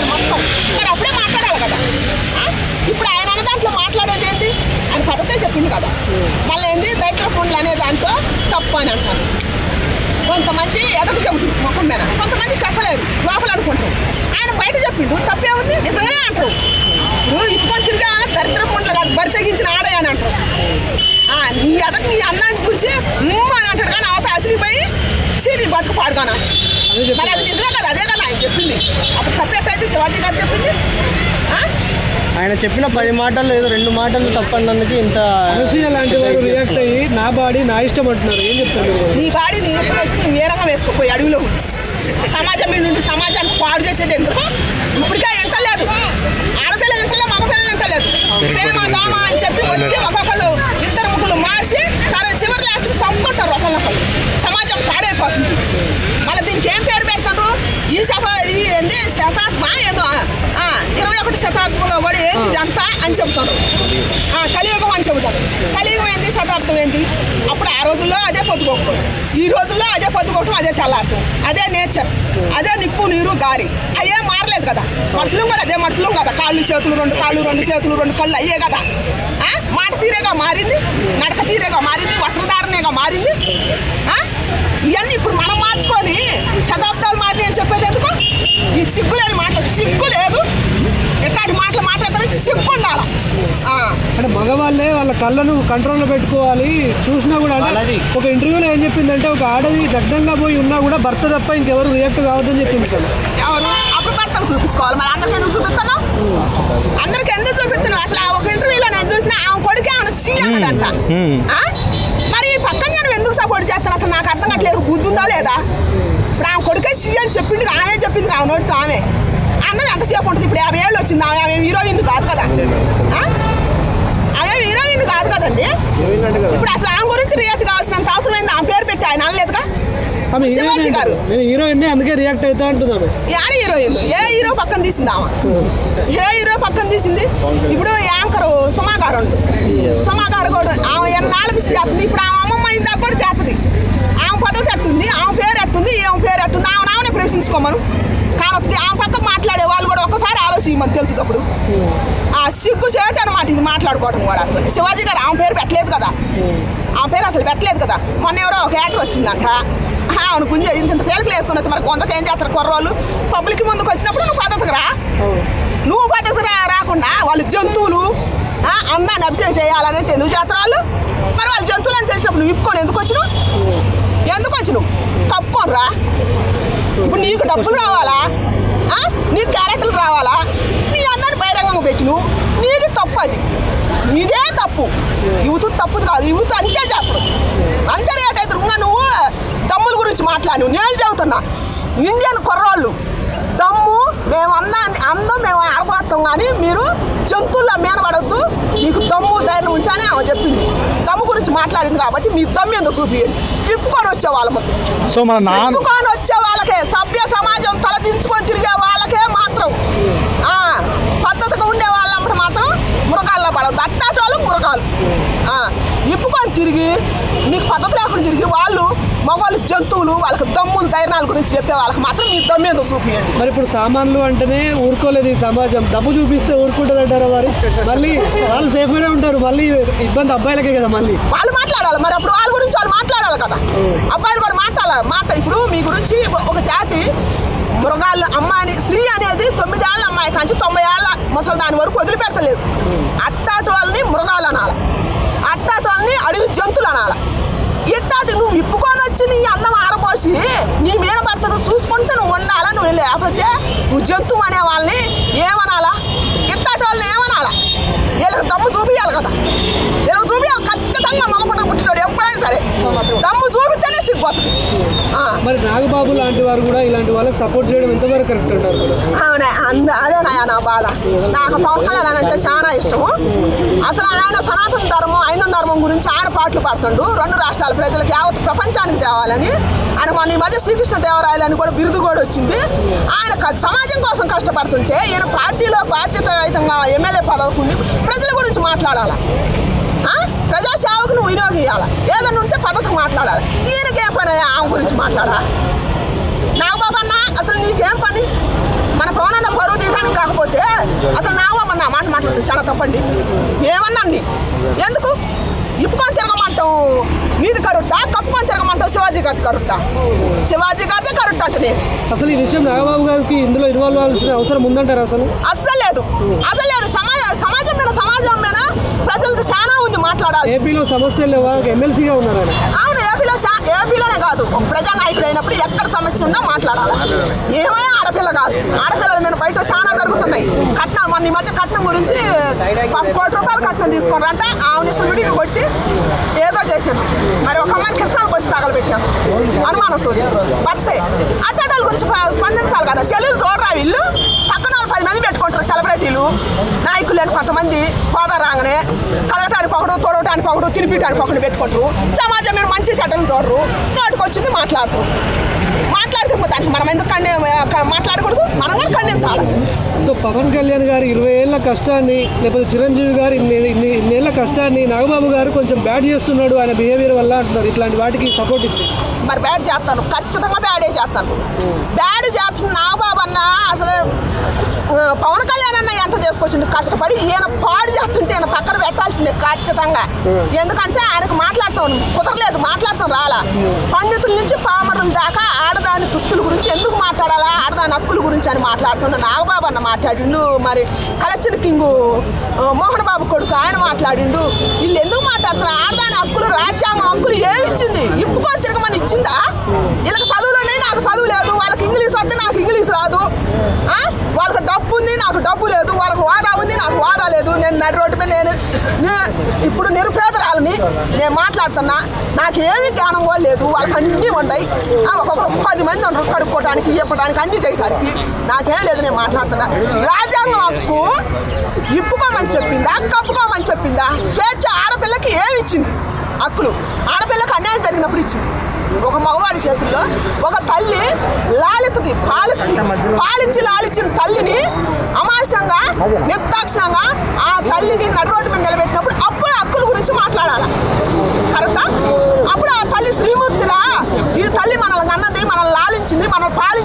మాట్లాడాలి మొత్తం. మరి అప్పుడే మాట్లాడాలి కదా? ఇప్పుడు ఆయన అన్న దాంట్లో మాట్లాడేది ఏంటి? ఆయన పద్ధతే చెప్పింది కదా. మళ్ళీ ఏంది? దైత్ర ఫోన్లు అనే దాంట్లో తప్పు అని అంటారు. కొంతమంది ఎదకు చెబుతుంది? ముఖం మీద. కొంతమంది చెప్పలేరు. లోపల అనుకుంటారు. ఆయన బయట చెప్పిండు. తప్పే ఉంది? నిజంగానే అంటారు. ఇప్పుడు ఇప్పుడు తిరిగా దరిద్ర ఫోన్లు కాదు. బరి తెగించిన ఆడే అని అంటారు. ఆ, నీ ఎదకు నీ అన్నాన్ని చూసి అని అంటాడు కానీ అవత అసిరిపోయి చీరి బతుకు పాడుగాను మరి అది నిజమే కదా? అదే కదా ఆయన చెప్పింది అప్పుడు తప్పేటైతే శివాజీ గారు చెప్పింది? ఆయన చెప్పిన పది మాటలు ఏదో రెండు మాటలు తప్పన్నందుకు ఇంత లాంటి వారు రియాక్ట్ అయ్యి నా బాడీ నా ఇష్టం అంటున్నారు ఏం చెప్తారు మీరు? నీ బాడీ నీ వచ్చి నువ్వు ఏ రంగం వేసుకోపోయి అడవిలో. సమాజం మీద నుండి సమాజానికి పాడు చేసేది ఎందుకు ఇప్పటికే ఎంటలేదు ఆడపిల్లలు ఎంటలే మగపిల్లలు ఎంటలేదు ప్రేమ దామ అని చెప్పి వచ్చి ఒక్కొక్కరు ఇద్దరు ముగ్గురు మార్చి తర్వాత చివరి లాస్ట్కి సంపుకుంటారు ఒకళ్ళొకరు సమాజం పాడైపోతుంది మళ్ళీ దీనికి ఏం పేరు పెడతారు ఈ శత ఈ ఏంది శతాబ్దం ఏదో ఆ, ఇరవై ఒకటి శతాబ్దంలో కూడా ఏంది ఇదంతా చెబుతాడు కలియుగం అని చెబుతాడు. కలియుగం ఏంది? శతాబ్దం ఏంది? అప్పుడు ఆ రోజుల్లో అదే పొద్దుకోకపోవడం ఈ రోజుల్లో అదే పొద్దుకోవటం అదే తెల్లారటం. అదే నేచర్. అదే నిప్పు నీరు గారి అయ్యే మారలేదు కదా. మనుషులు కూడా అదే మనుషులు కదా. కాళ్ళు చేతులు రెండు కాళ్ళు రెండు చేతులు రెండు కళ్ళు అయ్యే కదా. మాట తీరేగా మారింది? నడక తీరేగా మారింది? వస్త్రధారణగా మారింది? ఇవన్నీ ఇప్పుడు మనం మార్చుకొని శతాబ్దాలు మారి అని చెప్పేది ఎందుకు? ఈ సిగ్గులని సిగ్గు ఉండాలి. అంటే మగవాళ్ళే వాళ్ళ కళ్ళను కంట్రోల్లో పెట్టుకోవాలి. చూసినా కూడా అంటే ఒక ఇంటర్వ్యూలో ఏం చెప్పిందంటే ఒక ఆడది దగ్ధంగా పోయి ఉన్నా కూడా భర్త తప్ప ఇంకెవరు రియాక్ట్ కావద్దని చెప్పింది కదా ఎవరు అప్పుడు భర్తకు చూపించుకోవాలి. మరి అందరికి ఎందుకు చూపిస్తున్నావు? అందరికి ఎందుకు చూపిస్తున్నావు? అసలు ఆ ఒక ఇంటర్వ్యూలో నేను చూసిన ఆమె కొడుకే ఆమె సీఎం అంట ఆ? మరి ఈ పక్కన నేను ఎందుకు సపోర్ట్ చేస్తాను అసలు నాకు అర్థం కావట్లేదు. బుద్ధి ఉందా లేదా? ఇప్పుడు ఆమె కొడుకే సీఎం చెప్పింది ఆమె చెప్పింది. ఆమె నోటితో ఆమె. అన్నం ఎంతసేపు ఉంటుంది ఇప్పుడు? యాభై ఏళ్ళు వచ్చింది. ఆమె ఆమె హీరోయిన్ కాదు కదా? ఆమె హీరోయిన్ కాదు కదండి? ఇప్పుడు అసలు ఆమె గురించి రియాక్ట్ కావాల్సినంత అవసరం ఏంది ఆమె పేరు పెట్టి ఆయన అనలేదుగా? శివాజీ హీరోయిన్ గారు. నేను హీరోయిన్ అందుకే రియాక్ట్ అవుతా ఆమె. యాడ హీరోయిన్? ఏ హీరో పక్కన తీసింది ఆమె? ఏ హీరో పక్కన తీసింది? ఇప్పుడు యాంకర్ సుమా గారు సుమా గారు కూడా ఆమె ఎన్నాళ్ళ నుంచి చేస్తుంది? ఇప్పుడు ఆమె అమ్మమ్మ అయిందా కూడా చేస్తుంది ఆమె పదవి ఎట్టుంది ఆమె పేరు ఎట్టుంది ఆమె పేరు ఎట్టుంది ఆమె ఆమెనే ప్రవేశించుకోమను కాబట్టి ఆమె పక్క మాట్లాడే వాళ్ళు కూడా ఒకసారి ఆలోచించమని తెలుస్తుంది అప్పుడు సిగ్గుసేట సిగ్గు అనమాట ఇది మాట్లాడుకోవడం కూడా అసలు. శివాజీ గారు ఆమె పేరు పెట్టలేదు కదా. ఆమె పేరు అసలు పెట్టలేదు కదా. మొన్న ఎవరో ఒక యాక్టర్ వచ్చిందంట. ఆ, అవును గుంజ ఇంత ఇంత పేరుకులు వేసుకుని వచ్చి మరి కొందరికి ఏం చేస్తారు కుర్రోళ్ళు? పబ్లిక్ ముందుకు వచ్చినప్పుడు నువ్వు పద్ధతికి రా. నువ్వు పద్ధతికి రా రాకుండా వాళ్ళు జంతువులు అందాన్ని అభిషేకం చేయాలని ఎందుకు చేస్తారు వాళ్ళు? మరి వాళ్ళు జంతువులు అని తెలిసినప్పుడు నువ్వు ఇప్పుకొని ఎందుకు వచ్చినావు? ఎందుకు వచ్చినావు? కప్పుకొని రా. ఇప్పుడు నీకు డబ్బులు రావాలా? నీకు క్యారెక్టర్లు రావాలా? పెట్టిను నీది తప్పు అది. ఇదే తప్పు. యూత్ తప్పుది కాదు. యూత్ అంతే చేస్తారు అంతే రేట్ అయితే ఇంకా నువ్వు దమ్ముల గురించి మాట్లాడు. నేను చెబుతున్నా. ఇండియన్ కుర్రాళ్ళు దమ్ము మేము అందాన్ని అందం మేము ఆడబోతాం కానీ మీరు జంతువుల మీద పడద్దు. మీకు దమ్ము ధైర్యం ఉంటేనే ఆమె చెప్పింది. దమ్ము గురించి మాట్లాడింది కాబట్టి మీ దమ్ము ఎందుకు చూపియండి తిప్పుకొని వచ్చే వాళ్ళము సో మన వచ్చే వాళ్ళకే సభ్య సమాజం తలదించుకొని తిరిగే వాళ్ళకే మాత్రం ఆ, పద్ధతిగా ఉండే వాళ్ళంటే మాత్రం మృగాల్లో పడవద్దు అట్టాటి వాళ్ళు మృగాలు ఆ, ఇప్పుకొని తిరిగి మీకు పద్ధతి లేకుండా తిరిగి వాళ్ళు మగవాళ్ళు జంతువులు వాళ్ళకి దమ్ములు ధైర్యాల గురించి చెప్పే వాళ్ళకి మాత్రం మీ దమ్ము ఏదో చూపియండి మరి ఇప్పుడు సామాన్లు అంటేనే ఊరుకోలేదు ఈ సమాజం. డబ్బు చూపిస్తే ఊరుకుంటుంది అంటారా వారు మళ్ళీ వాళ్ళు సేఫ్గానే ఉంటారు. మళ్ళీ ఇబ్బంది అబ్బాయిలకే కదా మళ్ళీ. వాళ్ళు మాట్లాడాలి. మరి అప్పుడు వాళ్ళ గురించి వాళ్ళు మాట్లాడాలి కదా. అబ్బాయిలు కూడా మాట్లాడాలి. మాట ఇప్పుడు మీ గురించి ఒక జాతి మృగాలు అమ్మాయిని స్త్రీ అనేది తొమ్మిదేళ్ళ అమ్మాయి కంచి తొంభై ఏళ్ళ ముసలి దాని వరకు వదిలిపెడతలేదు అట్టాటి వాళ్ళని మృగాలు అనాలి అట్టాటి వాళ్ళని అడవి జంతువులు అనాలి ఇట్టాటి నువ్వు ఇప్పుకొని వచ్చి నీ అందం వచ్చి నీ మీద పడుతున్న చూసుకుంటూ నువ్వు ఉండాలా? నువ్వు లేకపోతే నువ్వు జంతువు అనే వాళ్ళని ఏమనాలా? ఇట్లాంటి వాళ్ళని ఏమనాలా వీళ్ళకి దమ్ము చూపించాలి కదా వీళ్ళకి చూపించాలి ఖచ్చితంగా మగపట్ట పుట్టినాడు ఎప్పుడైనా సరే దమ్ము చూపితేనే సిగ్గుతుంది ఆ, మరి నాగబాబు లాంటి వారు కూడా ఇలాంటి వాళ్ళకి సపోర్ట్ చేయడం ఎంతవరకు కరెక్ట్ అంటారు అవునా అంద అదే నాయ నా బాధ. నాకు పవన్ కళ్యాణ్ అంటే చాలా ఇష్టము. అసలు ఆయన సనాతన ధర్మం ఐదు ధర్మం గురించి ఆయన పాటలు పాడుతుండు. రెండు రాష్ట్రాల ప్రజలకు యావత్ ప్రపంచానికి తేవాలని ఆయన మన ఈ మధ్య శ్రీకృష్ణ దేవరాయలని కూడా బిరుదు కూడా వచ్చింది. ఆయన సమాజం కోసం కష్టపడుతుంటే ఈయన పార్టీలో బాధ్యత రహితంగా ఎమ్మెల్యే పదవుకుండి ప్రజల గురించి మాట్లాడాలి? ప్రజాసేవకు నువ్వు వినియోగించాలి ఏదైనా ఉంటే పద్ధతికి మాట్లాడాలి. ఈయనకేం పని ఆమె గురించి మాట్లాడాలి నాగబాబు అన్న అసలు నీకేం పని? మన పవన్ అన్న పరువు తీయడానికి అది చాలా తప్పండి. ఏమన్నా ఎందుకు? ఇప్పుకొని తిరగమంటాం మీది కరుట్టా? కప్పుకొని తిరగమంటాం శివాజీ గారి కరుట్టా? శివాజీ గారిదే కరుట్ట అంటే అసలు ఈ విషయం నాగబాబు గారికి ఇందులో ఇన్వాల్వ్ అవ్వాల్సిన అవసరం ఉందంటారా అసలు? అస్సలు లేదు. అసలు లేదు. సమాజ సమాజం మీద సమాజం మీద ప్రజలతో చాలా ఉంది మాట్లాడాలి ఏపీలో సమస్యలు ఎమ్మెల్సీగా ఉన్నారు? అవును ఏపీలో ఏపీలోనే కాదు. ఒక ప్రజానాయకుడు అయినప్పుడు ఎక్కడ సమస్య ఉన్నా మాట్లాడాలి. ఏమై ఆడపిల్ల కాదు. ఆడపిల్లల మీద బయట చాలా జరుగుతున్నాయి. కట్నం మొన్న ఈ మధ్య కట్నం గురించి కోటి రూపాయలు కట్నం తీసుకున్నారంట. అసలు విడిగా కొట్టి ఏదో చేశాను మరి ఒక అమ్మాయిని కృష్ణాలకు వచ్చి తగలబెట్టాను అనుమానంతో. భర్తే. అట్టడాల గురించి స్పందించాలి కదా. సెల్లులు చూడరా వీళ్ళు? పక్కన పది మంది పెట్టుకుంటారు సెలబ్రిటీలు. నాయకులు అని కొంతమంది. హోదా రాగానే కలగటానికి ఒకడు తోడటానికి ఒకడు తినిపించడానికి ఒకడు పెట్టుకుంటారు. సమాజం మీద మంచి చెడ్డలు చూడరు. నోటికి వచ్చింది మాట్లాడరు. మాట్లాడితే దానికి మనం ఎందుకు ఖండి మాట్లాడకూడదు? మనం కూడా ఖండించాలి. సో పవన్ కళ్యాణ్ గారి ఇరవై ఏళ్ళ కష్టాన్ని లేకపోతే చిరంజీవి గారి ఇన్ని ఇన్ని ఇన్నేళ్ళ కష్టాన్ని నాగబాబు గారు కొంచెం బ్యాడ్ చేస్తున్నాడు ఆయన బిహేవియర్ వల్ల అంటున్నారు. ఇట్లాంటి వాటికి సపోర్ట్ ఇచ్చి. మరి బ్యాడ్ చేస్తాను ఖచ్చితంగా బ్యాడే చేస్తాను బ్యాడ్ చేస్తున్న నాగబాబు అన్న అసలు ఆ, పవన్ కళ్యాణ్ అన్న ఎంత తీసుకొచ్చిండు. కష్టపడి ఈయన పాడు చేస్తుంటే ఈయన పక్కన పెట్టాల్సిందే ఖచ్చితంగా. ఎందుకంటే ఆయనకు మాట్లాడతాం కుదరలేదు మాట్లాడతాం రాలా. పండితుల నుంచి పామరుల దాకా ఆడదాని దుస్తుల గురించి ఎందుకు మాట్లాడాలా? ఆడదాని హక్కుల గురించి అని మాట్లాడుతుండే నాగబాబు అన్న మాట్లాడిండు. మరి కలెక్షన్ కింగు మోహన్ బాబు కొడుకు ఆయన మాట్లాడిండు. వీళ్ళు ఎందుకు మాట్లాడుతున్నారు? ఆడదాని హక్కులు రాజ్యాంగం హక్కులు ఏమి ఇచ్చింది? ఇప్పుకొని తిరగమని ఇచ్చిందా? వీళ్ళకి చదువులోనే నాకు చదువు లేదు వాళ్ళకి ఇంగ్లీష్ రాదు ఆ? వాళ్ళకి డబ్బు ఉంది నాకు డబ్బు లేదు వాళ్ళకి వాదా ఉంది నాకు వాదా లేదు నేను నడి రోడ్డు మీద నేను నే- ఇప్పుడు నిరుపేదరాలని నేను మాట్లాడుతున్నా నాకు ఏమీ జ్ఞానం కూడా లేదు వాళ్ళకి అన్నీ ఉన్నాయి ఒక్కొక్కరు పది మంది ఉంటారు కడుక్కోవడానికి ఇవ్వడానికి అన్ని చేయటానికి నాకేం లేదు నేను మాట్లాడుతున్నా. రాజ్యాంగం హక్కు ఇప్పుకోమని చెప్పిందా కప్పుకోమని చెప్పిందా? స్వేచ్ఛ ఆడపిల్లకి ఏమి ఇచ్చింది? హక్కులు. ఆడపిల్లకి అన్యాయం జరిగినప్పుడు ఇచ్చింది. ఒక మగవాడి చేతుల్లో ఒక తల్లి లాలితుంది పాలితుంది. పాలించి లాలిచ్చిన తల్లిని అమ్మ నిర్దాక్షిణంగా ఆ తల్లిని నడు రోడ్డు మీద నిలబెట్టినప్పుడు అప్పుడు హక్కుల గురించి మాట్లాడాలి. కరెక్టా? అప్పుడు ఆ తల్లి శ్రీమూర్తిరా ఈ తల్లి మనల్ని అన్నది మనల్ని లాలించింది మనం పాలి